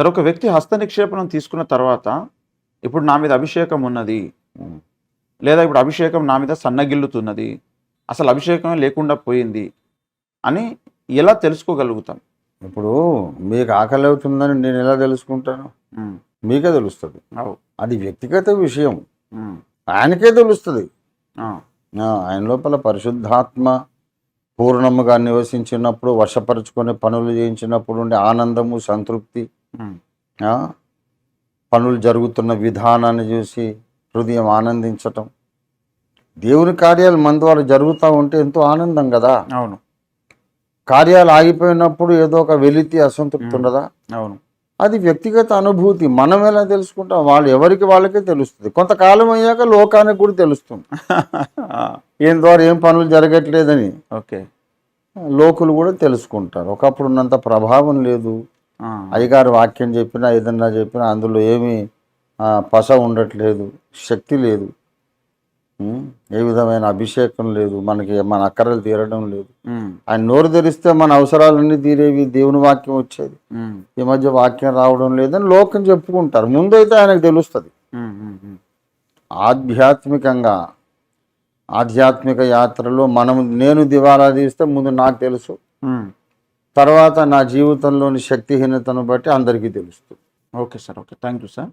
సరే ఒక వ్యక్తి హస్త నిక్షేపణం తీసుకున్న తర్వాత ఇప్పుడు నా మీద అభిషేకం ఉన్నది. లేదా ఇప్పుడు అభిషేకం నా మీద సన్నగిల్లుతున్నది. అసలు అభిషేకం లేకుండా పోయింది అని ఎలా తెలుసుకోగలుగుతాం? ఇప్పుడు మీకు ఆకలి అవుతుందని నేను ఎలా తెలుసుకుంటాను? మీకే తెలుస్తుంది. అది వ్యక్తిగత విషయం. ఆయనకే తెలుస్తుంది. ఆయన లోపల పరిశుద్ధాత్మ పూర్ణముగా నివసించినప్పుడు వశపరుచుకునే పనులు చేయించినప్పుడు ఉండే ఆనందము సంతృప్తి పనులు జరుగుతున్న విధానాన్ని చూసి హృదయం ఆనందించటం. దేవుని కార్యాలు మన ద్వారా జరుగుతూ ఉంటే ఎంతో ఆనందం కదా? అవును. కార్యాలు ఆగిపోయినప్పుడు ఏదో ఒక వెలితి అసంతృప్తి ఉండదా? అవును. అది వ్యక్తిగత అనుభూతి. మనం ఎలా తెలుసుకుంటాం? వాళ్ళు ఎవరికి వాళ్ళకే తెలుస్తుంది. కొంతకాలం అయ్యాక లోకానికి కూడా తెలుస్తుంది. ఏం ద్వారా ఏం పనులు జరగట్లేదని. ఓకే. లోకులు కూడా తెలుసుకుంటారు. ఒకప్పుడు ఉన్నంత ప్రభావం లేదు. అయ్యగారు వాక్యం చెప్పినా ఏదన్నా చెప్పినా అందులో ఏమీ పస ఉండట్లేదు శక్తి లేదు? ఏ విధమైన అభిషేకం లేదు మనకి మన అక్కరలు తీరడం లేదు. ఆయన నోరు తెరిస్తే మన అవసరాలన్నీ తీరేవి దేవుని వాక్యం వచ్చేది. ఈ మధ్య వాక్యం రావడం లేదని లోకం చెప్పుకుంటారు. ముందైతే ఆయనకు తెలుస్తుంది. ఆధ్యాత్మికంగా ఆధ్యాత్మిక యాత్రలో మనం నేను దివాలా తీస్తే ముందు నాకు తెలుసు. తర్వాత నా జీవితంలోని శక్తిహీనతను బట్టి అందరికీ తెలుస్తుంది. Okay sir okay. Thank you sir.